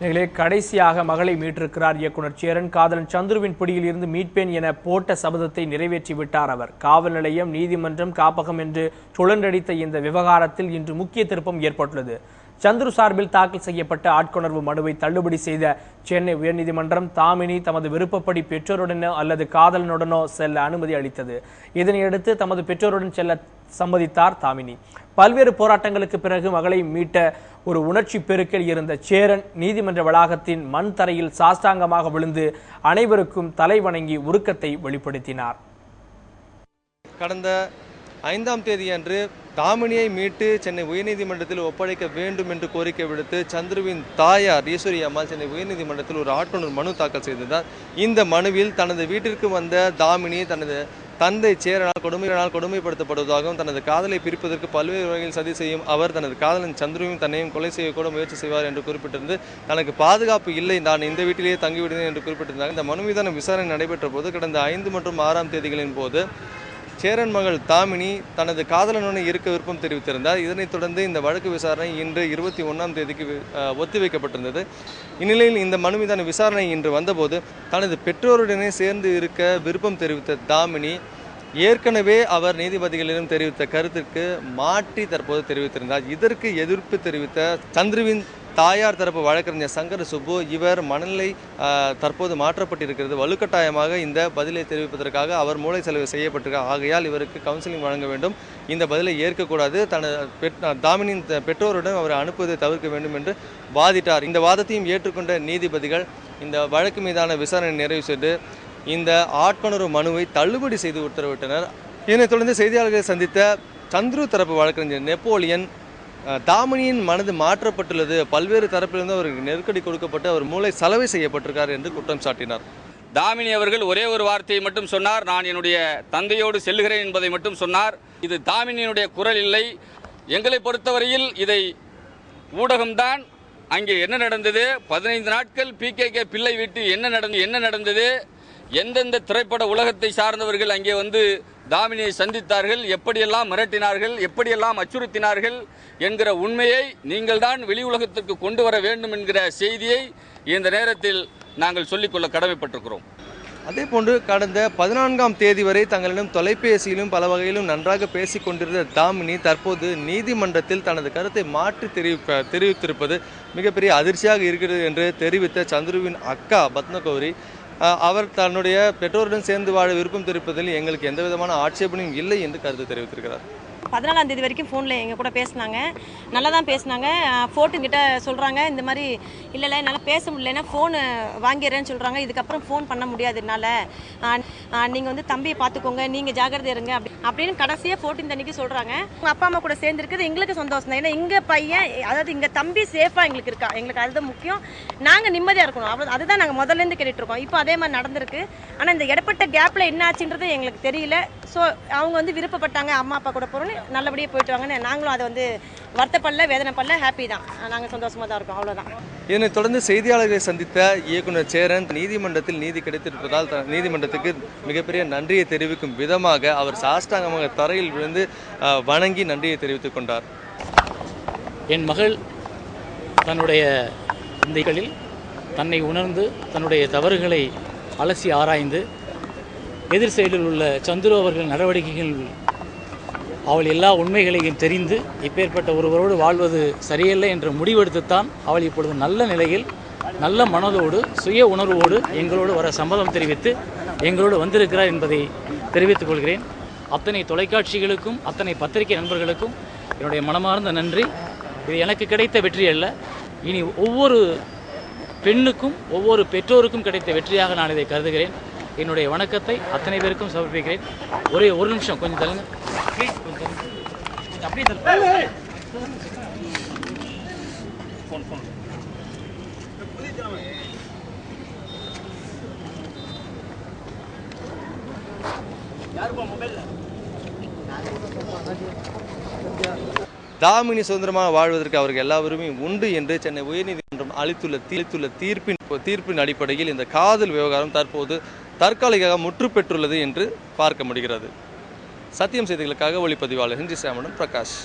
நிகழே கடைசியாக மகளை மீட்டிருக்கிறார் இயக்குனர் சேரன். காதலன் சந்துருவின் பிடியில் இருந்து மீட்பேன் என போட்ட சபதத்தை நிறைவேற்றி விட்டார் அவர். காவல் நிலையம் நீதிமன்றம் காப்பகம் என்று சுழன்றடித்த இந்த விவகாரத்தில் இன்று முக்கிய திருப்பம் ஏற்பட்டுள்ளது. சந்துரு சார்பில் தாக்கல் செய்யப்பட்ட ஆட்கொணர்வு மனுவை தள்ளுபடி செய்த சென்னை உயர்நீதிமன்றம் தாமினி தமது விருப்பப்படி பெற்றோருடனோ அல்லது காதலனுடனோ செல்ல அனுமதி அளித்தது. இதனையடுத்து தமது பெற்றோருடன் செல்ல சம்மதித்தார் தாமினி பல்வேறு போராட்டங்களுக்கு பிறகு மகளை மீட்ட ஒரு உணர்ச்சி பெருக்கில் இருந்த சேரன் நீதிமன்ற வளாகத்தின் மண் தரையில் சாஷ்டாங்கமாக விழுந்து அனைவருக்கும் தலை வணங்கி உருக்கத்தை வெளிப்படுத்தினார். கடந்த ஐந்தாம் தேதி அன்று தாமினியை மீட்டு சென்னை உயர்நீதிமன்றத்தில் ஒப்படைக்க வேண்டும் என்று கோரிக்கை விடுத்து சந்துருவின் தாயார் ஈஸ்வரி அம்மாள் சென்னை உயர்நீதிமன்றத்தில் ஒரு ஆட்கொணர் மனு தாக்கல் செய்திருந்தார் இந்த மனுவில் தனது வீட்டிற்கு வந்த தாமினி தனது தந்தை சேரனால் கொடுமையினால் கொடுமைப்படுத்தப்படுவதாகவும் தனது காதலை பிரிப்பதற்கு பல்வேறு வகையில் சதி செய்யும் அவர் தனது காதலன் சந்துருவையும் தன்னையும் கொலை செய்யக்கூட முயற்சி செய்வார் என்று குறிப்பிட்டிருந்து தனக்கு பாதுகாப்பு இல்லை நான் இந்த வீட்டிலேயே தங்கிவிடுவேன் என்று குறிப்பிட்டிருந்தாங்க இந்த மனு மீதான விசாரணை நடைபெற்ற போது கடந்த ஐந்து மற்றும் ஆறாம் தேதிகளின் போது சேரன் மகள் தாமினி தனது காதலனுடன் இருக்க விருப்பம் தெரிவித்திருந்தார். இதனைத் தொடர்ந்து இந்த வழக்கு விசாரணை இன்று இருபத்தி ஒன்றாம் தேதிக்கு ஒத்திவைக்கப்பட்டிருந்தது. இந்நிலையில் இந்த மனு மீதான விசாரணை இன்று வந்தபோது தனது பெற்றோருடனே சேர்ந்து இருக்க விருப்பம் தெரிவித்த தாமினி ஏற்கனவே அவர் நீதிபதிகளிடம் தெரிவித்த கருத்திற்கு மாற்றி தற்போது தெரிவித்திருந்தார். இதற்கு எதிர்ப்பு தெரிவித்த சந்திரவின் தாயார் தரப்பு வழக்கறிஞர் சங்கர சுப்பு இவர் மனநிலை தற்போது மாற்றப்பட்டிருக்கிறது. வலுக்கட்டாயமாக இந்த பதிலை தெரிவிப்பதற்காக அவர் மூளை செலவு செய்யப்பட்டிருக்க ஆகையால் இவருக்கு கவுன்சிலிங் வழங்க வேண்டும். இந்த பதிலை ஏற்கக்கூடாது. தனது பெட் தாமினின் பெற்றோருடன் அவரை அனுப்புவதை தவிர்க்க வேண்டும் என்று வாதிட்டார். இந்த வாதத்தையும் ஏற்றுக்கொண்ட நீதிபதிகள் இந்த வழக்கு மீதான விசாரணை நிறைவு செய்து இந்த ஆட்கொணர்வு மனுவை தள்ளுபடி செய்து உத்தரவிட்டனர். இதனைத் தொடர்ந்து செய்தியாளர்களை சந்தித்த சந்துரு தரப்பு வழக்கறிஞர் நெப்போலியன் தாமினியின் மனது மாற்றப்பட்டுள்ளது. பல்வேறு தரப்பிலிருந்து அவருக்கு நெருக்கடி கொடுக்கப்பட்டு அவர் மூளை சலவை செய்யப்பட்டிருக்கார் என்று குற்றம் சாட்டினார். தாமினி அவர்கள் ஒரே ஒரு வார்த்தையை மட்டும் சொன்னார். நான் என்னுடைய தந்தையோடு செல்லுகிறேன் என்பதை மட்டும் சொன்னார். இது தாமினியினுடைய குரல் இல்லை. எங்களை பொறுத்தவரையில் இதை ஊடகம்தான். அங்கே என்ன நடந்தது? பதினைந்து நாட்கள் பிகேகே பிள்ளை வீட்டு என்ன நடந்தது என்ன நடந்தது? எந்தெந்த திரைப்பட உலகத்தை சார்ந்தவர்கள் அங்கே வந்து தாமினியை சந்தித்தார்கள் எப்படியெல்லாம் மிரட்டினார்கள் எப்படியெல்லாம் அச்சுறுத்தினார்கள் என்கிற உண்மையை நீங்கள்தான் வெளி உலகத்திற்கு கொண்டு வர வேண்டும் என்கிற செய்தியை இந்த நேரத்தில் நாங்கள் சொல்லிக்கொள்ள கடமைப்பட்டிருக்கிறோம். அதே போன்று கடந்த பதினான்காம் தேதி வரை தங்களிடம் தொலைபேசியிலும் பல வகையிலும் நன்றாக பேசிக் கொண்டிருந்த தாமினி தற்போது நீதிமன்றத்தில் தனது கருத்தை மாற்றி தெரிவிப்ப தெரிவித்திருப்பது மிகப்பெரிய அதிர்ச்சியாக இருக்கிறது என்று தெரிவித்த சந்துருவின் அக்கா பத்மகௌரி அவர் தன்னுடைய பெற்றோருடன் சேர்ந்து வாழ விருப்பம் தெரிவிப்பதில் எங்களுக்கு எந்த விதமான ஆட்சேபனையும் இல்லை என்று கருத்து தெரிவித்திருக்கிறார். பதினாலாம் தேதி வரைக்கும் ஃபோனில் எங்கள் கூட பேசினாங்க. நல்லா தான் பேசினாங்க ஃபோட்டுங்கிட்ட சொல்கிறாங்க இந்த மாதிரி இல்லை இல்லை என்னால் பேச முடியலன்னா ஃபோனு வாங்கிடுறேன்னு சொல்கிறாங்க இதுக்கப்புறம் ஃபோன் பண்ண முடியாது என்னால். நீங்கள் வந்து தம்பியை பார்த்துக்கோங்க நீங்கள் ஜாக்கிரதை இருங்க அப்படி அப்படின்னு கடைசியாக ஃபோர்டீன் அன்னைக்கு சொல்கிறாங்க உங்கள் அப்பா அம்மா கூட சேர்ந்துருக்குது எங்களுக்கு சந்தோஷம் தான். ஏன்னா எங்கள் பையன் அதாவது எங்கள் தம்பி சேஃபாக எங்களுக்கு இருக்கா? எங்களுக்கு அதுதான் முக்கியம். நாங்கள் நிம்மதியாக இருக்கணும். அவ்வளோ அதுதான் நாங்கள் முதல்லேருந்து கேட்டுட்ருக்கோம் இப்போ அதே மாதிரி நடந்திருக்கு. ஆனால் இந்த இடப்பட்ட கேப்பில் என்ன ஆச்சுன்றது எங்களுக்கு தெரியல. ஸோ அவங்க வந்து விருப்பப்பட்டாங்க அம்மா அப்பா கூட போகிறோன்னு நல்லபடியாக போயிட்டு வாங்கன்னு. நாங்களும் அதை வந்து வருத்தப்படல வேதனைப்படல ஹாப்பி தான். நாங்கள் சந்தோஷமாக தான் இருக்கோம். அவ்வளோதான் இதனைத் தொடர்ந்து செய்தியாளர்களை சந்தித்த இயக்குனர் சேரன் நீதிமன்றத்தில் நீதி கிடைத்திருப்பதால் த- நீதிமன்றத்துக்கு மிகப்பெரிய நன்றியை தெரிவிக்கும் விதமாக அவர் சாஷ்டாங்கமாக தரையில் விழுந்து வணங்கி நன்றியை தெரிவித்துக் கொண்டார். என் மகள் தன்னுடைய சிந்தைகளில் தன்னை உணர்ந்து தன்னுடைய தவறுகளை அலசி ஆராய்ந்து எதிர் சைடில் உள்ள சந்துரு அவர்கள் நடவடிக்கைகள் அவள் எல்லா உண்மைகளையும் தெரிந்து இப்பேற்பட்ட ஒருவரோடு வாழ்வது சரியல்ல என்ற முடிவெடுத்துத்தான் அவள் இப்பொழுது நல்ல நிலையில் நல்ல மனதோடு சுய உணர்வோடு எங்களோடு வர சம்மதம் தெரிவித்து எங்களோடு வந்திருக்கிறார் என்பதை தெரிவித்துக் கொள்கிறேன். அத்தனை தொலைக்காட்சிகளுக்கும் அத்தனை பத்திரிகை நண்பர்களுக்கும் என்னுடைய மனமார்ந்த நன்றி. இது எனக்கு கிடைத்த வெற்றி அல்ல. இனி ஒவ்வொரு பெண்ணுக்கும் ஒவ்வொரு பெற்றோருக்கும் கிடைத்த வெற்றியாக நான் இதை கருதுகிறேன். என்னுடைய வணக்கத்தை அத்தனை பேருக்கும் சமர்ப்பிக்கிறேன். ஒரே ஒரு நிமிஷம் கொஞ்சம் தள்ளுங்க. அப்படியே தாமினி சுதந்திரமாக வாழ்வதற்கு அவருக்கு எல்லா உரிமையும் உண்டு என்று சென்னை உயர்நீதிமன்றம் அளித்துள்ள தீர்த்துள்ள தீர்ப்பின் தீர்ப்பின் அடிப்படையில் இந்த காதல் விவகாரம் தற்போது தற்காலிகமாக முற்று பெற்றுள்ளது என்று பார்க்க முடிகிறது. சத்தியம் செய்திகளுக்காக ஒளிப்பதிவாளர் ஹிந்தி சாமடன் பிரகாஷ்.